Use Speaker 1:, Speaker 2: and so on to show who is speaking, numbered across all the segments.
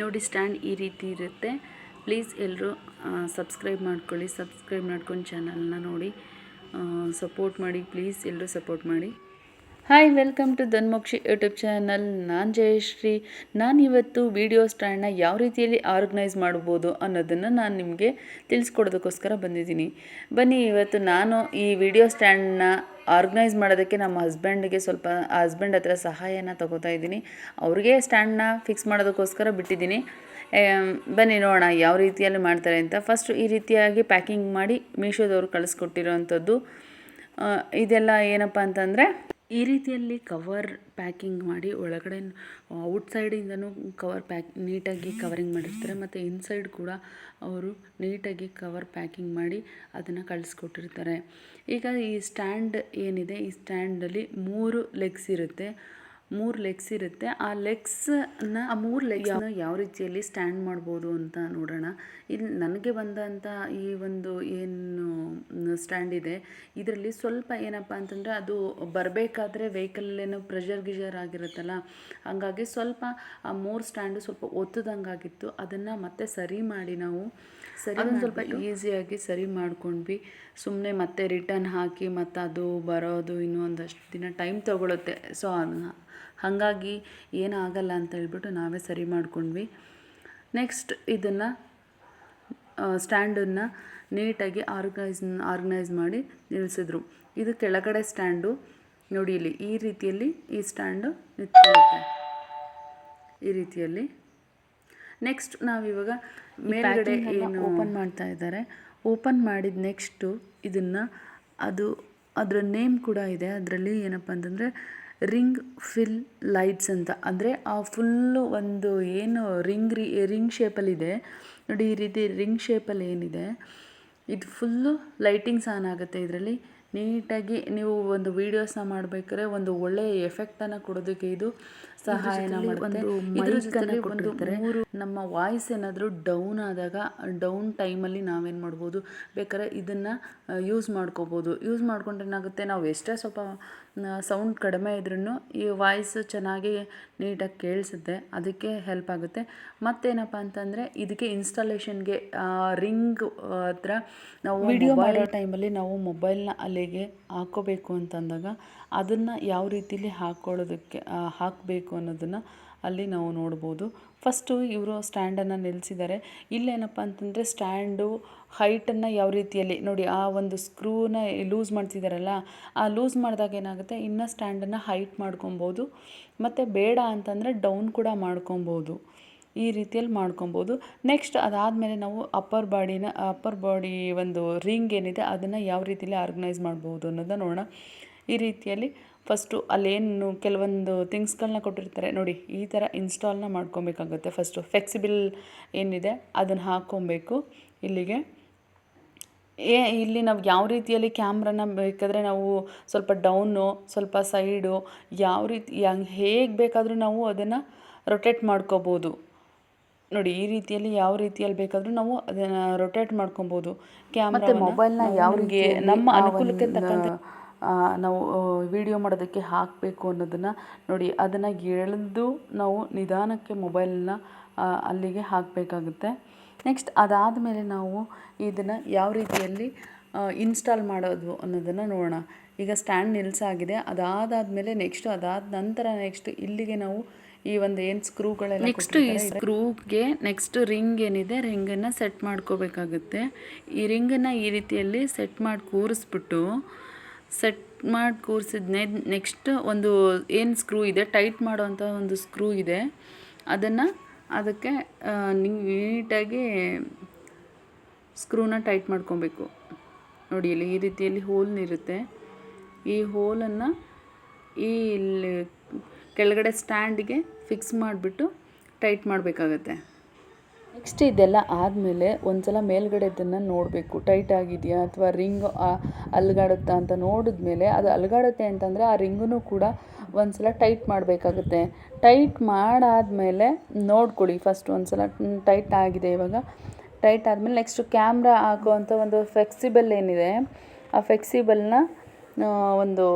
Speaker 1: ನೋಡಿ ಸ್ಟ್ಯಾಂಡ್ ಈ ರೀತಿ ಇರುತ್ತೆ. ಪ್ಲೀಸ್ ಎಲ್ಲರೂ ಸಬ್ಸ್ಕ್ರೈಬ್ ಮಾಡ್ಕೊಳ್ಳಿ, ಸಬ್ಸ್ಕ್ರೈಬ್ ಮಾಡ್ಕೊಂಡು ಚಾನಲ್ನ ನೋಡಿ. ಸಪೋರ್ಟ್ ಮಾಡಿ, ಪ್ಲೀಸ್ ಎಲ್ಲರೂ ಸಪೋರ್ಟ್ ಮಾಡಿ. Hi, welcome to Dhanmokshi YouTube channel. ನಾನು ಜಯಶ್ರೀ. ನಾನು ಇವತ್ತು ವಿಡಿಯೋ ಸ್ಟ್ಯಾಂಡ್ನ ಯಾವ ರೀತಿಯಲ್ಲಿ ಆರ್ಗನೈಸ್ ಮಾಡ್ಬೋದು ಅನ್ನೋದನ್ನು ನಾನು ನಿಮಗೆ ತಿಳಿಸ್ಕೊಡೋದಕ್ಕೋಸ್ಕರ ಬಂದಿದ್ದೀನಿ. ಬನ್ನಿ, ಇವತ್ತು ನಾನು ಈ ವಿಡಿಯೋ ಸ್ಟ್ಯಾಂಡ್ನ ಆರ್ಗನೈಸ್ ಮಾಡೋದಕ್ಕೆ ನಮ್ಮ ಹಸ್ಬೆಂಡ್ಗೆ ಸ್ವಲ್ಪ, ಹಸ್ಬೆಂಡ್ ಹತ್ರ ಸಹಾಯನ ತಗೋತಾ ಇದ್ದೀನಿ. ಅವ್ರಿಗೆ ಸ್ಟ್ಯಾಂಡ್ನ ಫಿಕ್ಸ್ ಮಾಡೋದಕ್ಕೋಸ್ಕರ ಬಿಟ್ಟಿದ್ದೀನಿ. ಬನ್ನಿ ನೋಡೋಣ ಯಾವ ರೀತಿಯಲ್ಲಿ ಮಾಡ್ತಾರೆ ಅಂತ. ಫಸ್ಟು ಈ ರೀತಿಯಾಗಿ ಪ್ಯಾಕಿಂಗ್ ಮಾಡಿ ಮೀಶೋದವ್ರು ಕಳಿಸ್ಕೊಟ್ಟಿರೋವಂಥದ್ದು ಇದೆಲ್ಲ ಏನಪ್ಪ ಅಂತಂದರೆ ಈ ರೀತಿಯಲ್ಲಿ ಕವರ್ ಪ್ಯಾಕಿಂಗ್ ಮಾಡಿ ಒಳಗಡೆ ಔಟ್ ಸೈಡಿಂದನೂ ಕವರ್ ಪ್ಯಾಕ್ ನೀಟಾಗಿ ಕವರಿಂಗ್ ಮಾಡಿರ್ತಾರೆ. ಮತ್ತು ಇನ್ಸೈಡ್ ಕೂಡ ಅವರು ನೀಟಾಗಿ ಕವರ್ ಪ್ಯಾಕಿಂಗ್ ಮಾಡಿ ಅದನ್ನು ಕಳಿಸ್ಕೊಟ್ಟಿರ್ತಾರೆ. ಈಗ ಈ ಸ್ಟ್ಯಾಂಡ್ ಏನಿದೆ? ಈ ಸ್ಟ್ಯಾಂಡಲ್ಲಿ ಮೂರು ಲೆಗ್ಸ್ ಇರುತ್ತೆ. ಮೂರು ಲೆಗ್ಸ್ ಇರುತ್ತೆ. ಆ ಲೆಗ್ಸ್ನ ಆ ಮೂರು ಲೆಗ್ಸ್ನ ಯಾವ ರೀತಿಯಲ್ಲಿ ಸ್ಟ್ಯಾಂಡ್ ಮಾಡ್ಬೋದು ಅಂತ ನೋಡೋಣ. ಇಲ್ಲಿ ನನಗೆ ಬಂದಂಥ ಈ ಒಂದು ಏನು ಸ್ಟ್ಯಾಂಡ್ ಇದೆ. ಇದರಲ್ಲಿ ಸ್ವಲ್ಪ ಏನಪ್ಪ ಅಂತಂದರೆ ಅದು ಬರಬೇಕಾದ್ರೆ ವೆಹಿಕಲ್ಲೇನೋ ಪ್ರೆಷರ್ ಗಿಜರ್ ಆಗಿರುತ್ತಲ್ಲ ಹಂಗಾಗಿ ಸ್ವಲ್ಪ ಆ ಮೂರು ಸ್ಟ್ಯಾಂಡು ಸ್ವಲ್ಪ ಒತ್ತದಂಗಾಗಿತ್ತು. ಅದನ್ನು ಮತ್ತೆ ಸರಿ ಮಾಡಿ ನಾವು. ಸರಿ ಸ್ವಲ್ಪ ಈಸಿಯಾಗಿ ಸರಿ ಮಾಡ್ಕೊಂಡ್ವಿ. ಸುಮ್ಮನೆ ಮತ್ತೆ ರಿಟರ್ನ್ ಹಾಕಿ ಮತ್ತು ಅದು ಬರೋದು ಇನ್ನೂ ಒಂದಷ್ಟು ದಿನ ಟೈಮ್ ತೊಗೊಳುತ್ತೆ. ಸೊ ಅದನ್ನ ಹಾಗಾಗಿ ಏನಾಗಲ್ಲ ಅಂತ ಹೇಳ್ಬಿಟ್ಟು ನಾವೇ ಸರಿ ಮಾಡ್ಕೊಂಡ್ವಿ. ನೆಕ್ಸ್ಟ್ ಇದನ್ನು ಸ್ಟ್ಯಾಂಡನ್ನು ನೀಟಾಗಿ ಆರ್ಗನೈಸ್ ಆರ್ಗನೈಸ್ ಮಾಡಿ ನಿಲ್ಲಿಸಿದ್ರು ಇದು ಕೆಳಗಡೆ ಸ್ಟ್ಯಾಂಡು ನೋಡಿ ಇಲ್ಲಿ ಈ ರೀತಿಯಲ್ಲಿ ಈ ಸ್ಟ್ಯಾಂಡು ನಿಂತ್ಕೊಳ್ಳುತ್ತೆ. ಈ ರೀತಿಯಲ್ಲಿ. ನೆಕ್ಸ್ಟ್ ನಾವಿವಾಗ ಮೇಲ್ಗಡೆ ಏನು ಓಪನ್ ಮಾಡ್ತಾ ಇದ್ದಾರೆ. ಓಪನ್ ಮಾಡಿದ ನೆಕ್ಸ್ಟು ಇದನ್ನು ಅದು ಅದರ ನೇಮ್ ಕೂಡ ಇದೆ. ಅದರಲ್ಲಿ ಏನಪ್ಪ ಅಂತಂದರೆ ರಿಂಗ್ ಫಿಲ್ ಲೈಟ್ಸ್ ಅಂತ. ಅಂದರೆ ಆ ಫುಲ್ಲು ಒಂದು ಏನು ರಿಂಗ್ ರಿ ರಿಂಗ್ ಶೇಪಲ್ಲಿದೆ. ನೋಡಿ ಈ ರೀತಿ ರಿಂಗ್ ಶೇಪಲ್ಲಿ ಏನಿದೆ. ಇದು ಫುಲ್ಲು ಲೈಟಿಂಗ್ಸ್ ಆನ್ ಆಗುತ್ತೆ ಇದರಲ್ಲಿ. ನೀಟಾಗಿ ನೀವು ಒಂದು ವೀಡಿಯೋಸ್ನ ಮಾಡಬೇಕಾದ್ರೆ ಒಂದು ಒಳ್ಳೆಯ ಎಫೆಕ್ಟನ್ನು ಕೊಡೋದಕ್ಕೆ ಇದು ಸಹಾಯ ಮಾಡುತ್ತೆ. ಒಂದು ಮೂರು ನಮ್ಮ ವಾಯ್ಸ್ ಏನಾದರೂ ಡೌನ್ ಆದಾಗ ಡೌನ್ ಟೈಮಲ್ಲಿ ನಾವೇನು ಮಾಡ್ಬೋದು? ಬೇಕಾದ್ರೆ ಇದನ್ನು ಯೂಸ್ ಮಾಡ್ಕೋಬೋದು. ಯೂಸ್ ಮಾಡ್ಕೊಂಡ್ರೆ ಏನಾಗುತ್ತೆ? ನಾವು ಎಷ್ಟೇ ಸ್ವಲ್ಪ ಸೌಂಡ್ ಕಡಿಮೆ ಇದ್ರೂ ಈ ವಾಯ್ಸ್ ಚೆನ್ನಾಗಿ ನೀಟಾಗಿ ಕೇಳಿಸುತ್ತೆ ಅದಕ್ಕೆ ಹೆಲ್ಪ್ ಆಗುತ್ತೆ. ಮತ್ತೇನಪ್ಪ ಅಂತಂದರೆ ಇದಕ್ಕೆ ಇನ್ಸ್ಟಾಲೇಷನ್ಗೆ ರಿಂಗ್ ಹತ್ರ ನಾವು ವಿಡಿಯೋ ಮಾಡೋ ಟೈಮಲ್ಲಿ ನಾವು ಮೊಬೈಲ್ನ ಅಲ್ಲಿಗೆ ಹಾಕೋಬೇಕು ಅಂತಂದಾಗ ಅದನ್ನು ಯಾವ ರೀತಿಲಿ ಹಾಕ್ಕೊಳ್ಳೋದಕ್ಕೆ ಹಾಕಬೇಕು ಅನ್ನೋದನ್ನು ಅಲ್ಲಿ ನಾವು ನೋಡ್ಬೋದು. ಫಸ್ಟು ಇವರು ಸ್ಟ್ಯಾಂಡನ್ನು ನಿಲ್ಲಿಸಿದ್ದಾರೆ ಇಲ್ಲೇನಪ್ಪ ಅಂತಂದರೆ ಸ್ಟ್ಯಾಂಡು ಹೈಟನ್ನು ಯಾವ ರೀತಿಯಲ್ಲಿ, ನೋಡಿ ಆ ಒಂದು ಸ್ಕ್ರೂನ ಲೂಸ್ ಮಾಡ್ತಿದ್ದಾರಲ್ಲ ಆ ಲೂಸ್ ಮಾಡಿದಾಗ ಏನಾಗುತ್ತೆ? ಇನ್ನೂ ಸ್ಟ್ಯಾಂಡನ್ನು ಹೈಟ್ ಮಾಡ್ಕೊಬೋದು. ಮತ್ತು ಬೇಡ ಅಂತಂದರೆ ಡೌನ್ ಕೂಡ ಮಾಡ್ಕೊಬೋದು. ಈ ರೀತಿಯಲ್ಲಿ ಮಾಡ್ಕೊಬೋದು. ನೆಕ್ಸ್ಟ್ ಅದಾದಮೇಲೆ ನಾವು ಅಪ್ಪರ್ ಬಾಡಿನ ಅಪ್ಪರ್ ಬಾಡಿ ಒಂದು ರಿಂಗ್ ಏನಿದೆ, ಅದನ್ನು ಯಾವ ರೀತಿಯಲ್ಲಿ ಆರ್ಗನೈಸ್ ಮಾಡ್ಬೋದು ಅನ್ನೋದನ್ನ ನೋಡೋಣ. ಈ ರೀತಿಯಲ್ಲಿ ಫಸ್ಟು ಅಲ್ಲೇನು ಕೆಲವೊಂದು ಥಿಂಗ್ಸ್ಗಳನ್ನ ಕೊಟ್ಟಿರ್ತಾರೆ. ನೋಡಿ ಈ ಥರ ಇನ್ಸ್ಟಾಲ್ನ ಮಾಡ್ಕೊಬೇಕಾಗುತ್ತೆ ಫಸ್ಟು. ಫ್ಲೆಕ್ಸಿಬಲ್ ಏನಿದೆ ಅದನ್ನು ಹಾಕ್ಕೊಬೇಕು ಇಲ್ಲಿಗೆ. ಏ ಇಲ್ಲಿ ನಾವು ಯಾವ ರೀತಿಯಲ್ಲಿ ಕ್ಯಾಮ್ರನ ಬೇಕಾದರೆ ನಾವು ಸ್ವಲ್ಪ ಡೌನು ಸ್ವಲ್ಪ ಸೈಡು ಯಾವ ರೀತಿ ಹೆಂಗ್ ಹೇಗೆ ಬೇಕಾದರೂ ನಾವು ಅದನ್ನು ರೊಟೇಟ್ ಮಾಡ್ಕೋಬೋದು. ನೋಡಿ ಈ ರೀತಿಯಲ್ಲಿ ಯಾವ ರೀತಿಯಲ್ಲಿ ಬೇಕಾದರೂ ನಾವು ಅದನ್ನು ರೊಟೇಟ್ ಮಾಡ್ಕೊಬೋದು. ಕ್ಯಾಮ್ರಾ ಮೊಬೈಲ್ನ ಯಾವ ನಮ್ಮ ಅನುಕೂಲಕ್ಕೆ ತಕ್ಕಂತೆ ನಾವು ವಿಡಿಯೋ ಮಾಡೋದಕ್ಕೆ ಹಾಕಬೇಕು ಅನ್ನೋದನ್ನು ನೋಡಿ ಅದನ್ನು ಎಳೆದು ನಾವು ನಿಧಾನಕ್ಕೆ ಮೊಬೈಲನ್ನ ಅಲ್ಲಿಗೆ ಹಾಕಬೇಕಾಗುತ್ತೆ. ನೆಕ್ಸ್ಟ್ ಅದಾದ ಮೇಲೆ ನಾವು ಇದನ್ನು ಯಾವ ರೀತಿಯಲ್ಲಿ ಇನ್ಸ್ಟಾಲ್ ಮಾಡೋದು ಅನ್ನೋದನ್ನು ನೋಡೋಣ. ಈಗ ಸ್ಟ್ಯಾಂಡ್ ನಿಲ್ಸಾಗಿದೆ. ಅದಾದಾದಮೇಲೆ ನೆಕ್ಸ್ಟು ಅದಾದ ನಂತರ ನೆಕ್ಸ್ಟ್ ಇಲ್ಲಿಗೆ ನಾವು ಈ ಒಂದು ಏನು ಸ್ಕ್ರೂಗಳೆಲ್ಲ ನೆಕ್ಸ್ಟ್ ಈ ಸ್ಕ್ರೂಗೆ ನೆಕ್ಸ್ಟ್ ರಿಂಗ್ ಏನಿದೆ ರಿಂಗನ್ನು ಸೆಟ್ ಮಾಡ್ಕೋಬೇಕಾಗುತ್ತೆ. ಈ ರಿಂಗನ್ನು ಈ ರೀತಿಯಲ್ಲಿ ಸೆಟ್ ಮಾಡಿ ಕೂರಿಸ್ಬಿಟ್ಟು ಸೆಟ್ ಮಾಡಿ ಕೂರಿಸಿದ್ನೇ, ನೆಕ್ಸ್ಟ್ ಒಂದು ಏನು ಸ್ಕ್ರೂ ಇದೆ ಟೈಟ್ ಮಾಡುವಂಥ ಒಂದು ಸ್ಕ್ರೂ ಇದೆ. ಅದನ್ನು ಅದಕ್ಕೆ ನೀಟಾಗಿ ಸ್ಕ್ರೂನ ಟೈಟ್ ಮಾಡ್ಕೊಬೇಕು. ನೋಡಿ, ಇಲ್ಲಿ ಈ ರೀತಿಯಲ್ಲಿ ಹೋಲ್ನಿರುತ್ತೆ ಈ ಹೋಲನ್ನು ಈ ಇಲ್ಲಿ ಕೆಳಗಡೆ ಸ್ಟ್ಯಾಂಡಿಗೆ ಫಿಕ್ಸ್ ಮಾಡಿಬಿಟ್ಟು ಟೈಟ್ ಮಾಡಬೇಕಾಗತ್ತೆ. ನೆಕ್ಸ್ಟ್ ಇದೆಲ್ಲ ಆದಮೇಲೆ ಒಂದ್ಸಲ ಮೇಲ್ಗಡೆದನ್ನು ನೋಡಬೇಕು. ಟೈಟ್ ಆಗಿದೆಯಾ ಅಥವಾ ರಿಂಗ್ ಅಲ್ಗಾಡುತ್ತಾ ಅಂತ ನೋಡಿದ್ಮೇಲೆ ಅದು ಅಲ್ಗಾಡುತ್ತೆ ಅಂತಂದರೆ ಆ ರಿಂಗನ್ನು ಕೂಡ ಒಂದ್ಸಲ ಟೈಟ್ ಮಾಡಬೇಕಾಗುತ್ತೆ. ಟೈಟ್ ಮಾಡಾದಮೇಲೆ ನೋಡ್ಕೊಳ್ಳಿ ಫಸ್ಟ್ ಒಂದ್ಸಲ. ಟೈಟ್ ಆಗಿದೆ ಇವಾಗ. ಟೈಟ್ ಆದಮೇಲೆ ನೆಕ್ಸ್ಟು ಕ್ಯಾಮ್ರಾ ಹಾಕುವಂಥ ಒಂದು ಫ್ಲೆಕ್ಸಿಬಲ್ ಏನಿದೆ. ಆ ಫ್ಲೆಕ್ಸಿಬಲ್ನ ಒಂದು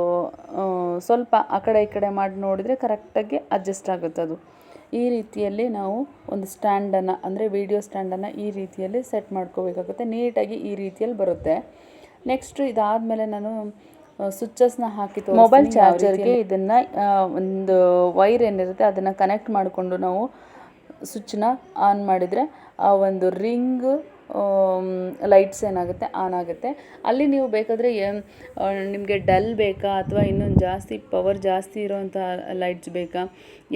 Speaker 1: ಸ್ವಲ್ಪ ಆ ಕಡೆ ಈ ಕಡೆ ಮಾಡಿ ನೋಡಿದರೆ ಕರೆಕ್ಟಾಗಿ ಅಡ್ಜಸ್ಟ್ ಆಗುತ್ತೆ ಅದು. ಈ ರೀತಿಯಲ್ಲಿ ನಾವು ಒಂದು ಸ್ಟ್ಯಾಂಡನ್ನು ಅಂದರೆ ವಿಡಿಯೋ ಸ್ಟ್ಯಾಂಡನ್ನು ಈ ರೀತಿಯಲ್ಲಿ ಸೆಟ್ ಮಾಡ್ಕೋಬೇಕಾಗುತ್ತೆ. ನೀಟಾಗಿ ಈ ರೀತಿಯಲ್ಲಿ ಬರುತ್ತೆ. ನೆಕ್ಸ್ಟ್ ಇದಾದಮೇಲೆ ನಾನು ಸ್ವಿಚಸ್ನ ಹಾಕಿ ಮೊಬೈಲ್ ಚಾರ್ಜರ್ಗೆ ಇದನ್ನು ಒಂದು ವೈರ್ ಏನಿರುತ್ತೆ ಅದನ್ನು ಕನೆಕ್ಟ್ ಮಾಡಿಕೊಂಡು ನಾವು ಸ್ವಿಚ್ನ ಆನ್ ಮಾಡಿದರೆ ಆ ಒಂದು ರಿಂಗ್ ಲೈಟ್ಸ್ ಏನಾಗುತ್ತೆ? ಆನ್ ಆಗುತ್ತೆ. ಅಲ್ಲಿ ನೀವು ಬೇಕಾದರೆ ನಿಮಗೆ ಡಲ್ ಬೇಕಾ? ಅಥವಾ ಇನ್ನೊಂದು ಜಾಸ್ತಿ ಪವರ್ ಜಾಸ್ತಿ ಇರೋವಂಥ ಲೈಟ್ಸ್ ಬೇಕಾ?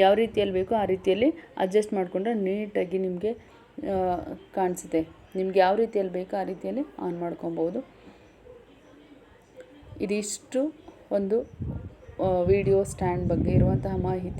Speaker 1: ಯಾವ ರೀತಿಯಲ್ಲಿ ಬೇಕೋ ಆ ರೀತಿಯಲ್ಲಿ ಅಡ್ಜಸ್ಟ್ ಮಾಡಿಕೊಂಡ್ರೆ ನೀಟಾಗಿ ನಿಮಗೆ ಕಾಣಿಸುತ್ತೆ. ನಿಮ್ಗೆ ಯಾವ ರೀತಿಯಲ್ಲಿ ಬೇಕೋ ಆ ರೀತಿಯಲ್ಲಿ ಆನ್ ಮಾಡ್ಕೊಬೋದು. ಇದಿಷ್ಟು ಒಂದು ವಿಡಿಯೋ ಸ್ಟ್ಯಾಂಡ್ ಬಗ್ಗೆ ಇರುವಂತಹ ಮಾಹಿತಿ.